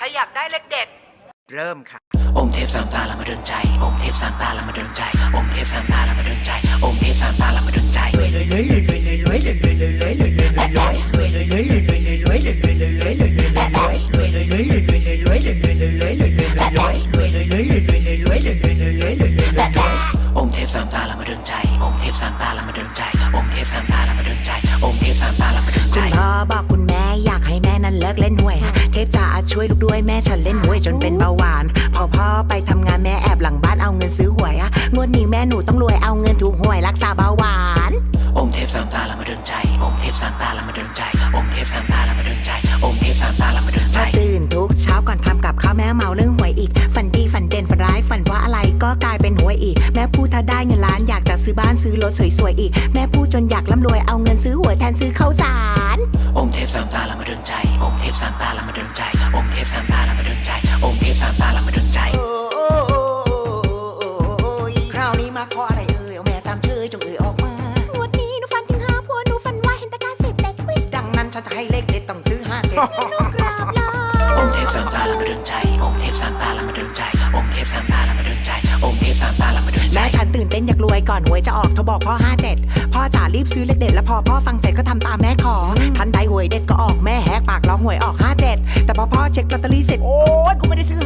ใครอยากได้เลขเด็ด เริ่มค่ะ องค์เทพสามตาละมาดนใจ องค์เทพสามตาละมาดนใจ องค์เทพสามตาละมาดนใจ องค์เทพสามตาละมาดนใจองค์เทพสามตาละมาดนใจองค์เทพสามตาละมาดนใจองค์เทพสามตาละมาดนใจองค์เทพสามตาละมาดนใจคุณพ่อบอกคุณแม่อยากให้แม่นั้นเลิกเล่นหวยฮะเทพจ๋า ช่วยลูกด้วยแม่ฉันเล่นหวยจนเป็นเบาหวาน พอพ่อไปทำงานแม่แอบหลังบ้านเอาเงินซื้อหวยอะงวดนี้แม่หนูต้องรวยเอาเงินถูกหวยรักษาเบาหวานองค์เทพสามตาละมาดนใจองค์เทพสามตาละมาดนใจองค์เทพสามตาละมาดนใจองค์เทพสามตาละมาดนใจพอตื่นทุกเช้าก่อนทำกับข้าวแม่เมาเรื่องหวยอีก ฝันดีฝันเด่นฝันร้ายฝันว่าอะไรก็กลายเป็นหวยอีก แม่พูดถ้าได้เงินล้านอยากจะซื้อบ้านซื้อรถสวยๆอีก แม่พูดจนอยากร่ำรวยเอาเงินซื้อหวยแทนซื้อข้าวสารองค์เทพสามตาละมาดนใจองค์เทพสามตาละมาดนใจองค์เท พสามตาละมาดนใจองค์เทพสามตาละมาดนใจคราวนี้มาขออะไรเอ่ยเอาแม่สามเชยจงเอ่ยออกมา วันนี้หนูฝันถึงหาผัวหนูฝันว่าเห็นตะการเสพเด็กวิดังนั้นฉันจะให้เลขเด็ดต้องซื้อห้าเจ็ดกราบลาองค์เทพสามตาละมาดนใจองค์เทพสามตาละมาดนใจองค์เทพสามตาละมาดนใจองค์เทพสามตาละมาดนใจแม่ฉันตื่นเต้นอยากรวยก่อนหวยจะออกเธอบอกพ่อห้าเจ็ด พ่อจ๋ารีบซื้อเลขเด็ดแล้วพอพ่อฟังเสร็จก็ทำตามแม่ขอ ทันใดหวยเด็ดก็ออกแม่แหกปากร้องหวยออกห้าเจ็ดแต่พอพ่อเช็คลอตเตอรี่เสร็จโอ้ยกูไม่ได้ซื้อ